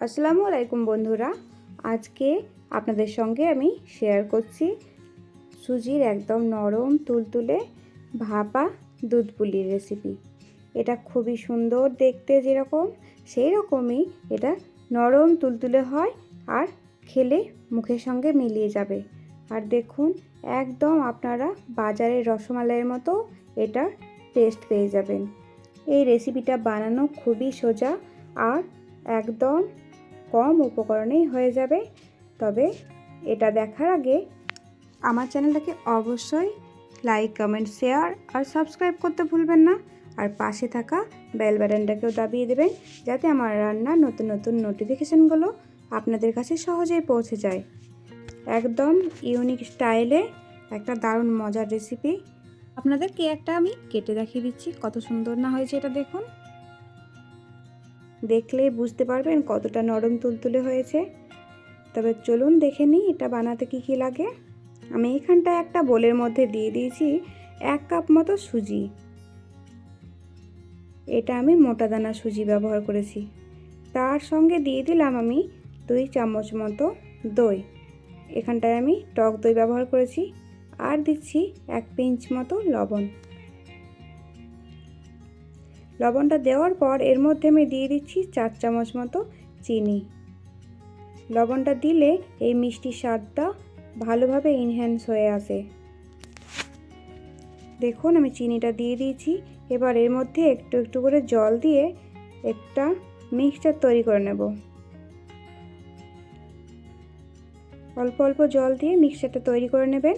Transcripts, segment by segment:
আসসালামু আলাইকুম বন্ধুরা। আজকে আপনাদের সঙ্গে আমি শেয়ার করছি সুজির একদম নরম, তুলতুলে, ভাপা দুধ পুলির রেসিপি এটা খুবই সুন্দর দেখতে যেরকম সেই রকমই এটা নরম, তুলতুলে হয় আর খেলে মুখের সঙ্গে মিলিয়ে যাবে। আর দেখুন, একদম আপনারা বাজারের রসমালাইয়ের মতো এটা টেস্ট পেয়ে যাবেন। এই রেসিপিটা বানানো খুবই সোজা আর একদম কম উপকরণেই হয়ে যাবে। তবে এটা দেখার আগে আমার চ্যানেলটাকে অবশ্যই লাইক কমেন্ট শেয়ার আর সাবস্ক্রাইব করতে ভুলবেন না। আর পাশে থাকা বেল বাটনটাকেও দাবিয়ে দেবেন যাতে আমার রান্নার নতুন নতুন নোটিফিকেশানগুলো আপনাদের কাছে সহজেই পৌঁছে যায়। একদম ইউনিক স্টাইলে একটা দারুণ মজার রেসিপি আপনাদেরকে একটা আমি কেটে দেখিয়ে দিচ্ছি, কত সুন্দর না হয়েছে এটা দেখুন। দেখলেই বুঝতে পারবেন কতটা নরম তুলতুলে হয়েছে। তবে চলুন দেখে নিই এটা বানাতে কি কি লাগে। আমি এখানটা একটা বোলের মধ্যে দিয়ে দিয়েছি এক কাপ মতো সুজি। এটা আমি মোটা দানা সুজি ব্যবহার করেছি। তার সঙ্গে দিয়ে দিলাম আমি দুই চামচ মতো দই। এখানটায় আমি টক দই ব্যবহার করেছি। আর দিচ্ছি এক পিঞ্চ মতো লবণ। লবণটা দেওয়ার পর এর মধ্যে আমি দিয়ে দিচ্ছি চার চামচ মতো চিনি। লবণটা দিলে এই মিষ্টি স্বাদটা ভালোভাবে ইনহ্যান্স হয়ে আসে। দেখুন, আমি চিনিটা দিয়ে দিয়েছি। এবার এর মধ্যে একটু একটু করে জল দিয়ে একটা মিক্সচার তৈরি করে নেব। অল্প অল্প জল দিয়ে মিক্সচারটা তৈরি করে নেবেন।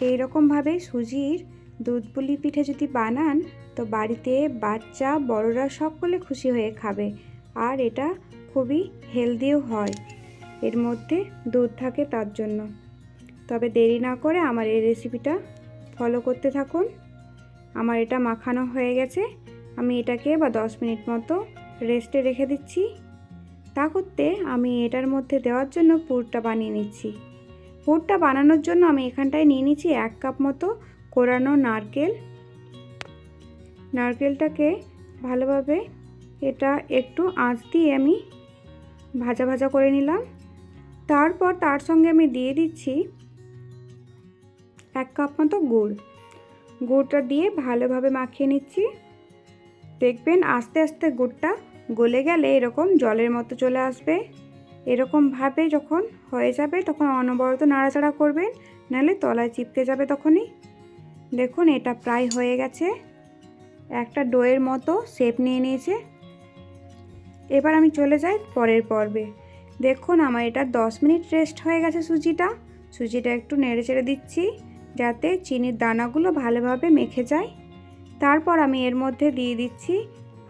এইরকমভাবে সুজির দুধ পুলি পিঠে যদি বানান, তো বাড়িতে বাচ্চা, বড়রা সকলে খুশি হয়ে খাবে। আর এটা খুবই হেলদিও হয়। এর মধ্যে দুধ থাকে তার জন্য। তবে দেরি না করে আমার এই রেসিপিটা ফলো করতে থাকুন। আমার এটা মাখানো হয়ে গেছে। আমি এটাকে বা দশ মিনিট মতো রেস্টে রেখে দিচ্ছি। তা করতে আমি এটার মধ্যে দেওয়ার জন্য পুরটা বানিয়ে নিচ্ছি। পুরটা বানানোর জন্য আমি এখানটায় নিয়ে নিচ্ছি এক কাপ মতো কোরানো নারকেল। নারকেলটাকে ভালোভাবে এটা একটু আঁচ দিয়ে আমি ভাজা ভাজা করে নিলাম। তারপর তার সঙ্গে আমি দিয়ে দিচ্ছি এক কাপ মতো গুড়। গুড়টা দিয়ে ভালোভাবে মাখিয়ে নিচ্ছি। দেখবেন আস্তে আস্তে গুড়টা গলে গেলে এরকম জলের মতো চলে আসবে। এরকমভাবে যখন হয়ে যাবে তখন অনবরত নাড়াচাড়া করবেন, নাহলে তলায় চিপকে যাবে তখনই। দেখুন, এটা প্রায় হয়ে গেছে। একটা ডোয়ের মতো শেপ নিয়ে নিয়েছে। এবার আমি চলে যাই পরের পর্বে। দেখুন, আমার এটা 10 মিনিট রেস্ট হয়ে গেছে সুজিটা। সুজিটা একটু নেড়ে চেড়ে দিচ্ছি যাতে চিনির দানাগুলো ভালোভাবে মেখে যায়। তারপর আমি এর মধ্যে দিয়ে দিচ্ছি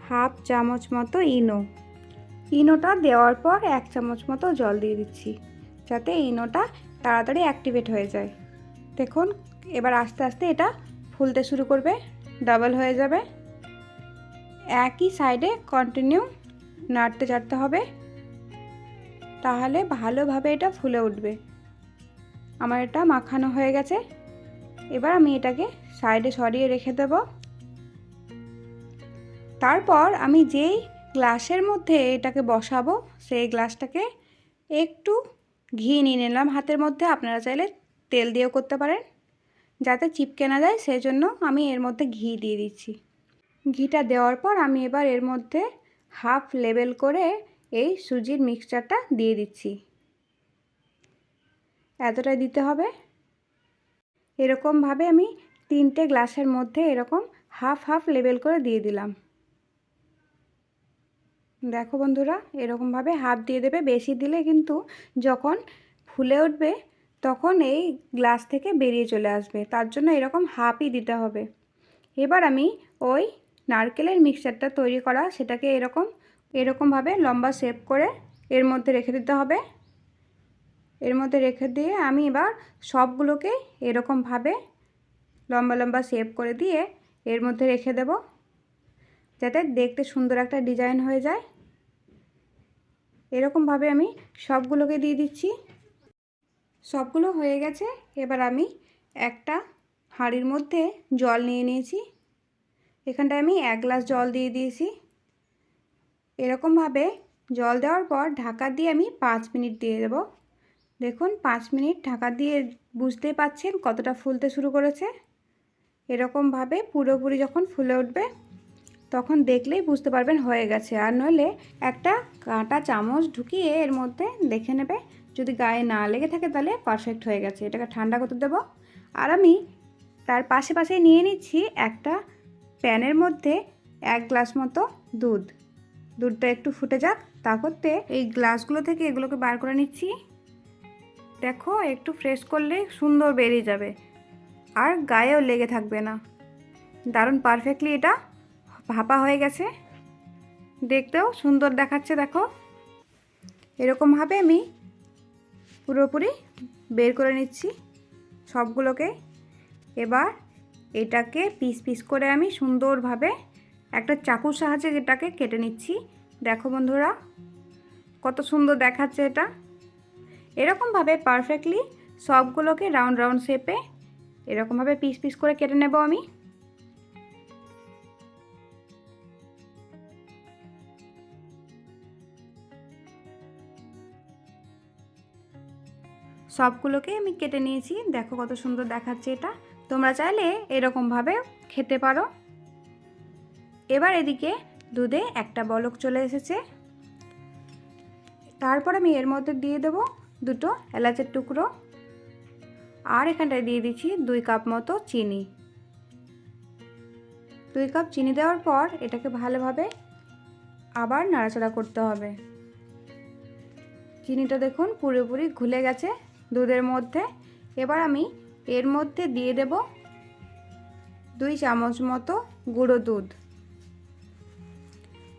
হাফ চামচ মতো ইনো। ইনোটা দেওয়ার পর এক চামচ মতো জল দিয়ে দিচ্ছি যাতে ইনোটা তাড়াতাড়ি অ্যাক্টিভেট হয়ে যায়। দেখুন এবার আস্তে আস্তে এটা ফুলতে শুরু করবে ডাবল হয়ে যাবে। একই সাইডে কন্টিনিউ নাড়তে চাড়তে হবে, তাহলে ভালোভাবে এটা ফুলে উঠবে। আমার এটা মাখানো হয়ে গেছে। এবার আমি এটাকে সাইডে সরিয়ে রেখে দেব। তারপর আমি যেই গ্লাসের মধ্যে এটাকে বসাবো, সেই গ্লাসটাকে একটু ঘি নিয়ে নিলাম হাতের মধ্যে। আপনারা চাইলে তেল দিয়েও করতে পারেন। যাতে চিপকে না যায় সেই জন্য আমি এর মধ্যে ঘি দিয়ে দিচ্ছি। ঘিটা দেওয়ার পর আমি এবার এর মধ্যে হাফ লেবেল করে এই সুজির মিক্সচারটা দিয়ে দিচ্ছি। এতটাই দিতে হবে। এরকমভাবে আমি তিনটে গ্লাসের মধ্যে এরকম হাফ হাফ লেবেল করে দিয়ে দিলাম। দেখো বন্ধুরা, এরকমভাবে হাফ দিয়ে দেবে। বেশি দিলে কিন্তু যখন ফুলে উঠবে তখন এই গ্লাস থেকে বেরিয়ে চলে আসবে। তার জন্য এরকম হাফই দিতে হবে। এবার আমি ওই নারকেলের মিক্সচারটা তৈরি করা, সেটাকে এরকম, এরকমভাবে লম্বা শেপ করে এর মধ্যে রেখে দিতে হবে। এর মধ্যে রেখে দিয়ে আমি এবার সবগুলোকে এরকমভাবে লম্বা লম্বা শেপ করে দিয়ে এর মধ্যে রেখে দেব। যাতে দেখতে সুন্দর একটা ডিজাইন হয়ে যায়। এরকমভাবে আমি সবগুলোকে দিয়ে দিচ্ছি। সবগুলো হয়ে গেছে। এবার আমি একটা হাঁড়ির মধ্যে জল নিয়ে নিয়েছি। এখানটায় আমি এক গ্লাস জল দিয়ে দিয়েছি। এরকমভাবে জল দেওয়ার পর ঢাকা দিয়ে আমি পাঁচ মিনিট দিয়ে দেবো। দেখুন, পাঁচ মিনিট ঢাকা দিয়ে বুঝতেই পাচ্ছেন কতটা ফুলতে শুরু করেছে। এরকমভাবে পুরোপুরি যখন ফুলে উঠবে, তখন দেখলেই বুঝতে পারবেন হয়ে গেছে। আর নইলে একটা কাঁটা চামচ ঢুকিয়ে এর মধ্যে দেখে নেবে যদি গায়ে না লেগে থাকে তাহলে পারফেক্ট হয়ে গেছে। এটাকে ঠান্ডা করতে দেবো। আর আমি তার পাশে পাশে নিয়ে নিচ্ছি একটা প্যানের মধ্যে এক গ্লাস মতো দুধ। দুধটা একটু ফুটে যাক। তা করতে এই গ্লাসগুলো থেকে এগুলোকে বার করে নিচ্ছি। দেখো, একটু ফ্রেশ করলে সুন্দর বেরিয়ে যাবে। আর গায়েও লেগে থাকবে না। দারুণ পারফেক্টলি এটা ভাপা হয়ে গেছে। দেখতেও সুন্দর দেখাচ্ছে, দেখো। এরকমভাবে আমি পুরোপুরি বের করে নিচ্ছি সবগুলোকে। এবার এটাকে পিস পিস করে আমি সুন্দরভাবে একটা চাকুর সাহায্যে এটাকে কেটে নিচ্ছি। দেখো বন্ধুরা, কত সুন্দর দেখাচ্ছে এটা। এরকমভাবে পারফেক্টলি সবগুলোকে রাউন্ড রাউন্ড শেপে এরকমভাবে পিস পিস করে কেটে নেব আমি। সবগুলোকে আমি কেটে নিয়েছি। দেখো কত সুন্দর দেখাচ্ছে এটা। তোমরা চাইলে এরকমভাবে খেতে পারো। এবার এদিকে দুধে একটা বলক চলে এসেছে। তারপর আমি এর মধ্যে দিয়ে দেব দুটো এলাচের টুকরো। আর এখানটায় দিয়ে দিচ্ছি দুই কাপ মতো চিনি। দুই কাপ চিনি দেওয়ার পর এটাকে ভালোভাবে আবার নাড়াচাড়া করতে হবে। চিনিটা দেখুন পুরোপুরি ঘুলে গেছে। দুধের মধ্যে। এবার আমি এর মধ্যে দিয়ে দেব দুই চামচ মতো গুঁড়ো দুধ।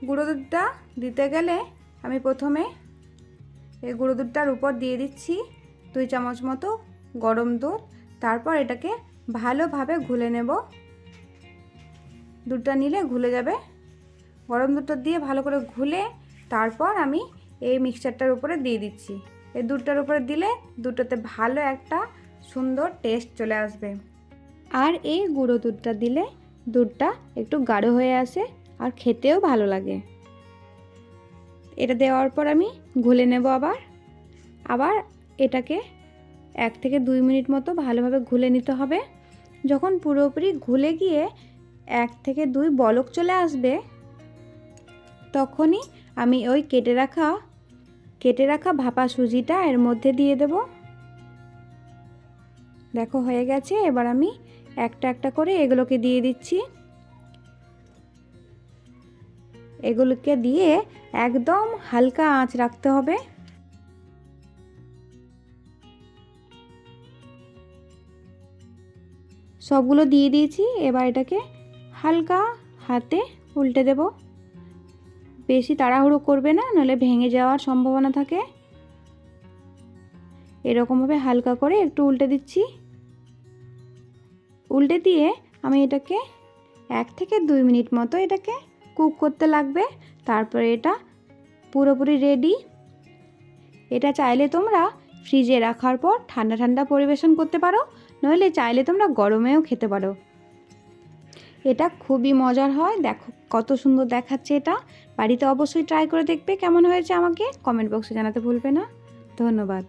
গুঁড়ো দুধটা দিতে গেলে আমি প্রথমে এই গুঁড়ো দুধটার উপর দিয়ে দিচ্ছি দুই চামচ মতো গরম দুধ। তারপর এটাকে ভালোভাবে ঘুলে নেব। দুধটা নিলে ঘুলে যাবে। গরম দুধটা দিয়ে ভালো করে ঘুলে তারপর আমি এই মিক্সচারটার উপরে দিয়ে দিচ্ছি। এই দুধটার উপরে দিলে দুটোতে ভালো একটা সুন্দর টেস্ট চলে আসবে। আর এই গুঁড়ো দুধটা দিলে দুধটা একটু গাঢ় হয়ে আসে আর খেতেও ভালো লাগে। এটা দেওয়ার পর আমি ঘুলে নেব আবার। আবার এটাকে এক থেকে দুই মিনিট মতো ভালোভাবে ঘুলে নিতে হবে। যখন পুরোপুরি ঘুলে গিয়ে এক থেকে দুই বলক চলে আসবে, তখনই আমি ওই কেটে রাখা কেটে রাখা ভাপা সুজিটা এর মধ্যে দিয়ে দেব। দেখো, হয়ে গেছে। এবার আমি একটা একটা করে এগুলোকে দিয়ে দিচ্ছি। এগুলোকে দিয়ে একদম হালকা আঁচ রাখতে হবে। সবগুলো দিয়ে দিয়েছি। এবার এটাকে হালকা হাতে উল্টে দেব। বেশি তাড়াহুড়ো করবে না, নাহলে ভেঙে যাওয়ার সম্ভাবনা থাকে। এরকমভাবে হালকা করে একটু উল্টে দিচ্ছি। উল্টে দিয়ে আমি এটাকে এক থেকে দুই মিনিট মতো এটাকে কুক করতে লাগবে। তারপরে এটা পুরোপুরি রেডি এটা চাইলে তোমরা ফ্রিজে রাখার পর ঠান্ডা ঠান্ডা পরিবেশন করতে পারো, নইলে চাইলে তোমরা গরমেও খেতে পারো। এটা খুবই মজার হয়। দেখো কত সুন্দর দেখাচ্ছে এটা। বাড়িতে অবশ্যই ট্রাই করে দেখবে। কেমন হয়েছে আমাকে? কমেন্ট বক্সে জানাতে ভুলবে না। ধন্যবাদ।